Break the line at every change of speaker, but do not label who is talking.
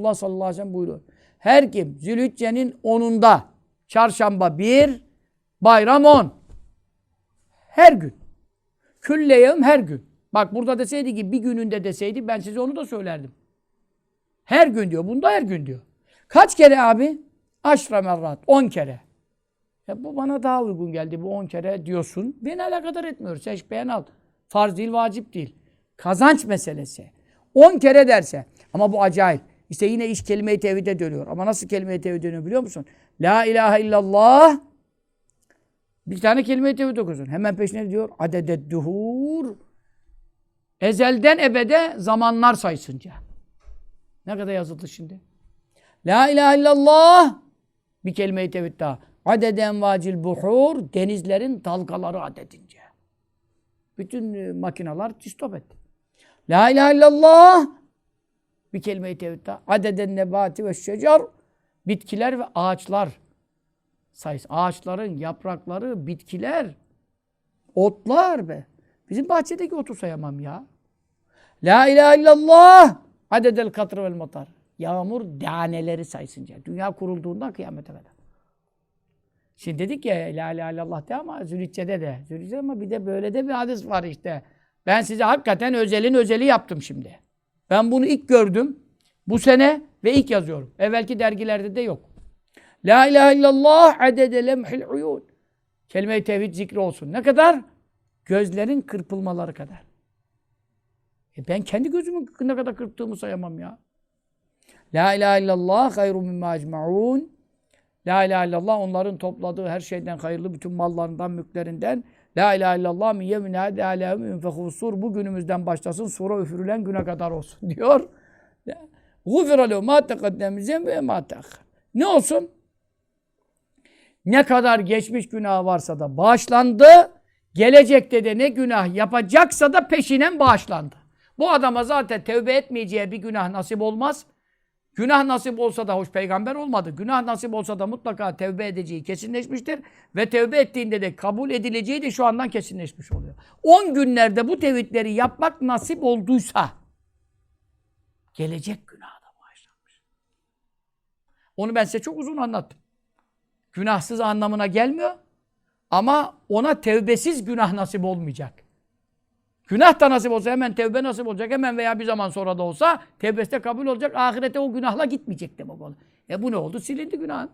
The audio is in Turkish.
Allah sallallahu aleyhi ve sellem buyuruyor. Her kim Zülhicce'nin 10'unda çarşamba bir, bayram 10. Her gün. Külleyem her gün. Bak burada deseydi ki bir gününde deseydi ben size onu da söylerdim. Her gün diyor. Bunda her gün diyor. Kaç kere abi? Aşra merrat. 10 kere. Ya bu bana daha uygun geldi. Bu 10 kere diyorsun. Beni alakadar etmiyor. Seç beğen al. Farz değil, vacip değil. Kazanç meselesi. 10 kere derse. Ama bu acayip. İşte yine iş kelime-i tevhide dönüyor. Ama nasıl kelime-i tevhid dönüyor biliyor musun? La ilahe illallah. Bir tane kelime-i tevhid okuyorsun. Hemen peşine diyor. Adedet duhur. Ezelden ebede zamanlar saysınca. Ne kadar yazıldı şimdi? La ilahe illallah. Bir kelime-i tevhid daha. Adeden vacil buhur. Denizlerin dalgaları adedince. Bütün e, makineler stop etti. La ilahe illallah. Bir kelime-i tevhid daha. Adeden nebati ve şecer. Bitkiler ve ağaçlar sayısı. Ağaçların yaprakları, bitkiler, otlar be. Bizim bahçedeki otu sayamam ya. La ilahe illallah. Adedel katr vel matar. Yağmur daneleri saysınca. Dünya kurulduğunda kıyamete kadar. Şimdi dedik ya la ilahe illallah de ama Zülhicce'de de. Zülhicce ama bir de böyle de bir hadis var işte. Ben size hakikaten özelin özeli yaptım şimdi. Ben bunu ilk gördüm. Bu sene ve ilk yazıyorum. Evvelki dergilerde de yok. La ilahe illallah adede lemhil uyun. Kelime-i tevhid zikri olsun. Ne kadar? Gözlerin kırpılmaları kadar. E ben kendi gözümü ne kadar kırptığımı sayamam ya. La ilahe illallah hayru mimma ecmaun. La ilahe illallah onların topladığı her şeyden hayırlı bütün mallarından, mülklerinden. La ilahe illallah min yemin hadi alâhum yunfehûsur. Bu günümüzden başlasın sura üfürülen güne kadar olsun diyor. Gufira lehu ma teqaddem zembe ma. Ne olsun? Ne kadar geçmiş günah varsa da bağışlandı. Gelecekte de ne günah yapacaksa da peşinen bağışlandı. Bu adama zaten tevbe etmeyeceği bir günah nasip olmaz. Günah nasip olsa da hoş peygamber olmadı. Günah nasip olsa da mutlaka tevbe edeceği kesinleşmiştir. Ve tevbe ettiğinde de kabul edileceği de şu andan kesinleşmiş oluyor. 10 günlerde bu tevhidleri yapmak nasip olduysa gelecek günaha da bağışlanmış. Onu ben size çok uzun anlattım. Günahsız anlamına gelmiyor. Ama ona tevbesiz günah nasip olmayacak. Günah da nasip olsa hemen tevbe nasip olacak. Hemen veya bir zaman sonra da olsa tevbesi de kabul olacak. Ahirete o günahla gitmeyecek demek olur. E bu ne oldu? Silindi günahın.